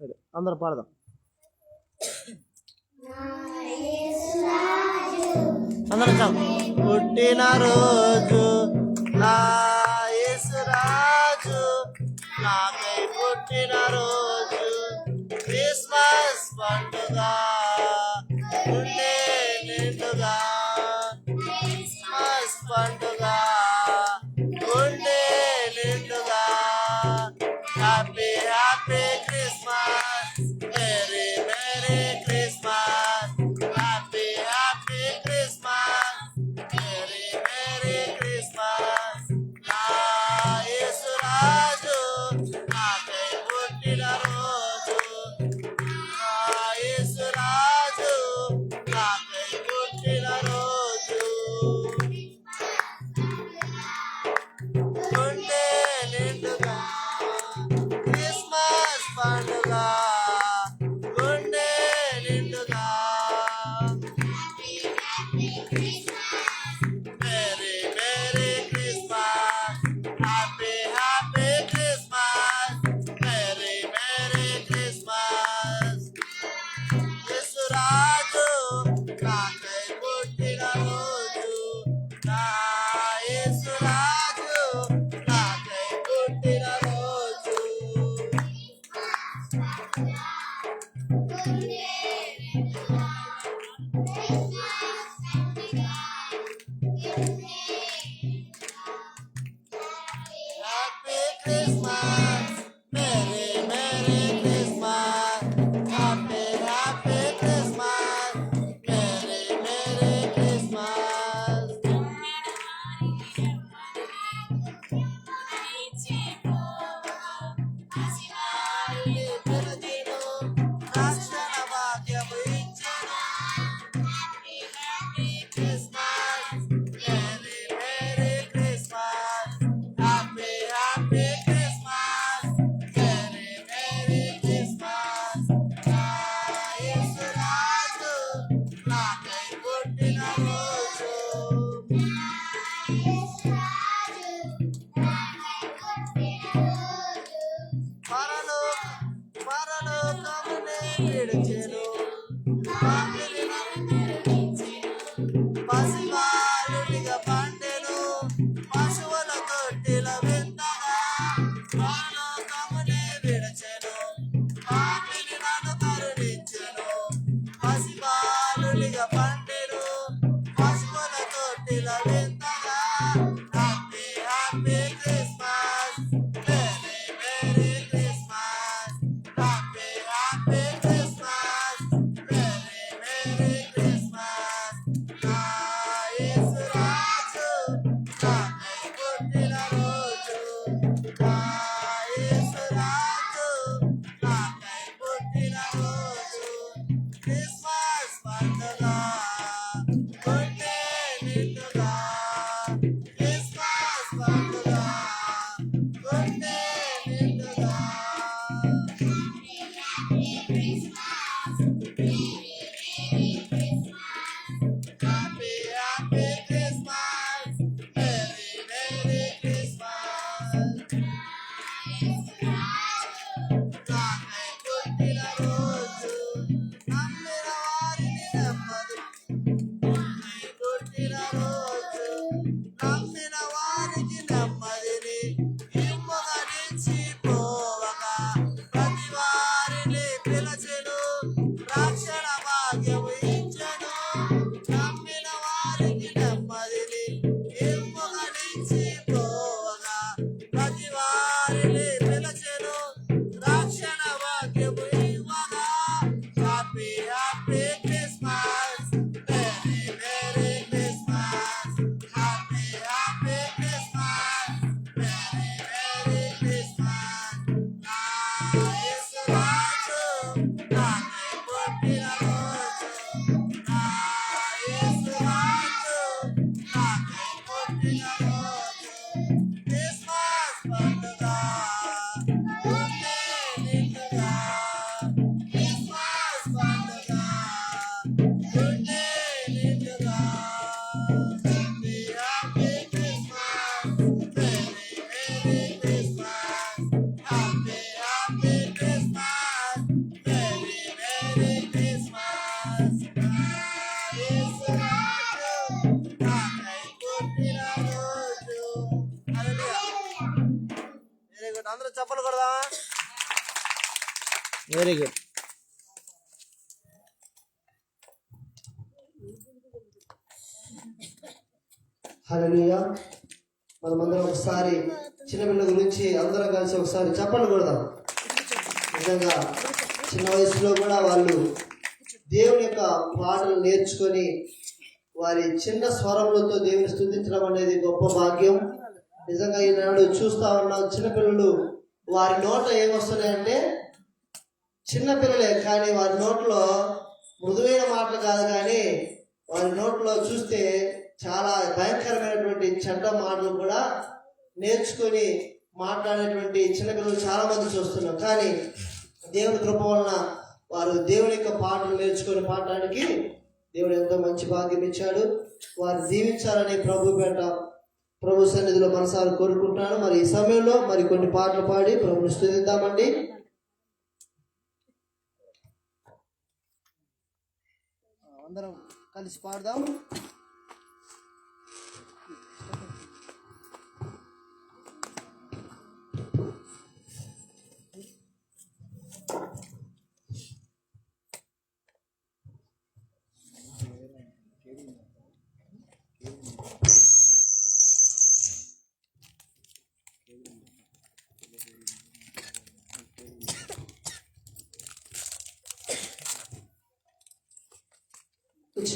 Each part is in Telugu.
సరే అందరూ పాడదాం. అందరం చాం పుట్టిన రోజు రాజు నాకై పుట్టిన రోజు క్రిస్మస్ పండుగ. ఉండే నిండుగా క్రిస్మస్ పండుగ. Ah! Very good. మనమందరం ఒకసారి చిన్నపిల్లల గురించి అందరం కలిసి ఒకసారి చెప్పండి కొడదాం. నిజంగా చిన్న వయసులో కూడా వాళ్ళు దేవుని యొక్క పాటలు నేర్చుకొని వారి చిన్న స్వరములతో దేవుని స్థుతించడం అనేది గొప్ప భాగ్యం. నిజంగా ఈనాడు చూస్తా ఉన్నాం చిన్నపిల్లలు వారి నోట ఏమొస్తున్నాయంటే చిన్నపిల్లలే కానీ వారి నోట్లో మృదువైన మాటలు కాదు కానీ వారి నోట్లో చూస్తే చాలా భయంకరమైనటువంటి చెడ్డ మాటలు కూడా నేర్చుకొని మాట్లాడేటువంటి చిన్నపిల్లలు చాలా మంది చూస్తున్నాం కానీ దేవుని కృప వలన వారు దేవుని యొక్క పాటలు నేర్చుకొని పాడడానికి దేవుడు ఎంతో మంచి భాగ్యం ఇచ్చాడు. వారు జీవించాలని ప్రభు పేట ప్రభు సన్నిధిలో మనసారి కోరుకుంటున్నాను. మరి ఈ సమయంలో మరి కొన్ని పాటలు పాడి ప్రభుని స్థుతిద్దామండి. అందరం కలిసి పాడదాం.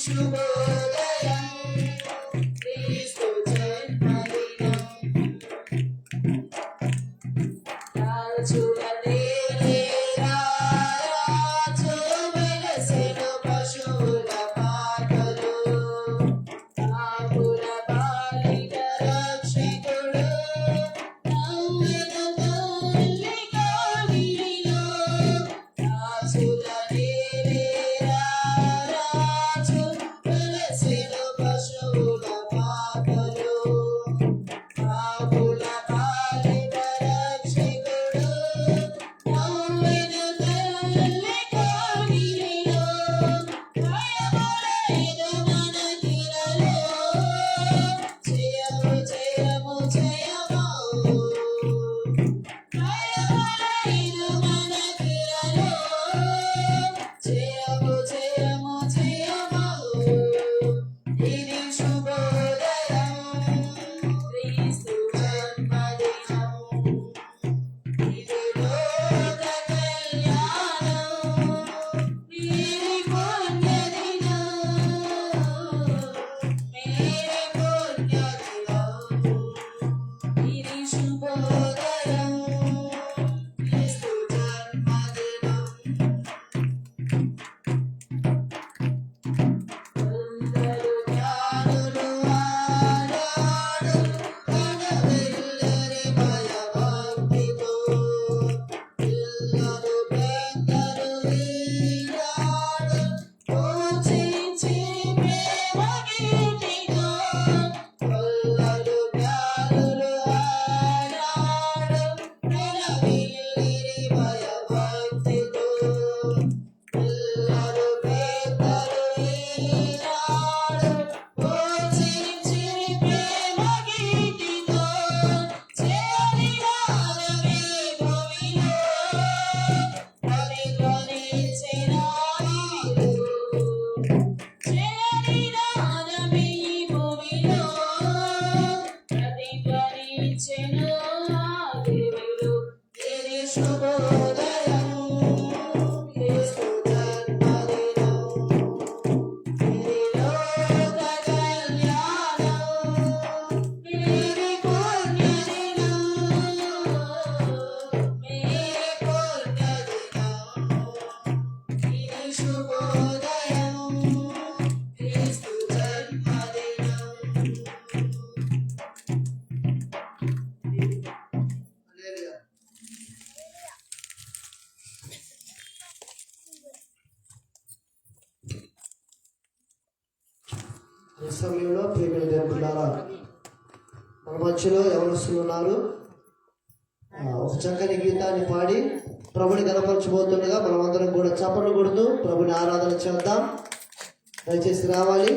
Slow చర్చిలో ఎవరు ఉన్నారు? ఒక చక్కని గీతాన్ని పాడి ప్రభుని కనపరచబోతుండగా మనమందరం కూడా చప్పట్లు కొడుతూ ప్రభుని ఆరాధన చేద్దాం. దయచేసి రావాలి.